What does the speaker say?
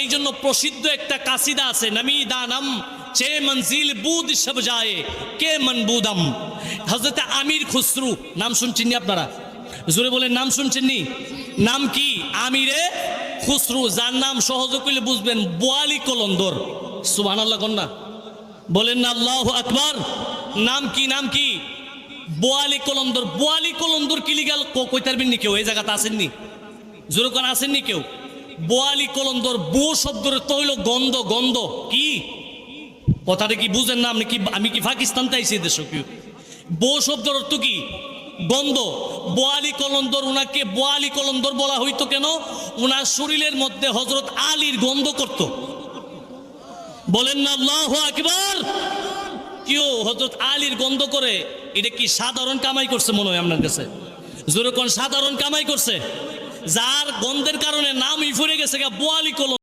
এই জন্য প্রসিদ্ধ একটা কাসিদা আছে নামি দানাম চে মঞ্জিল বুদ সব যায়, কে মন মনবুদম হজরত আমির খুসরু, নাম শুনছেন আপনারা? জোরে বলে নাম শুনছেন নি? নাম কি? আমিরে খুসরু, যার নাম সহজ করলে বুঝবেন, বোয়ালি কলন্দর। সুবাহ আল্লাহ কন্যা বলেন না, আল্লাহ আকবার। নাম কি নাম কি? বোয়ালি কলন্দর। বোয়ালি কলন্দর কি লিগাল? কইতারবেন নি কেউ? এই জায়গাতে আসেননি জোরকান আসেননি কেউ? বোয়ালি কলন্দর বো শব্দের তৈল গন্ধ গন্ধ। কি? কথাটা কি বুঝেন না? আপনি কি, আমি কি পাকিস্তান তাইছি দেশ কি? বো শব্দের অর্থ কি? গন্ধ। বোয়ালি কলন্দর উনাকে বোয়ালি কলন্দর বলা হইতো কেন? উনার শরীরের মধ্যে হজরত আলীর গন্ধ করত। বলেন না, আল্লাহ আকবার! কেউ হজরত আলীর গন্ধ করে? এটা কি সাধারণ কামাই করছে মনে হয় আপনার কাছে? যেরকম সাধারণ কামাই করছে? যার গন্ধের কারণে নাম ফুরে গেছে গা বোয়ালি কলম।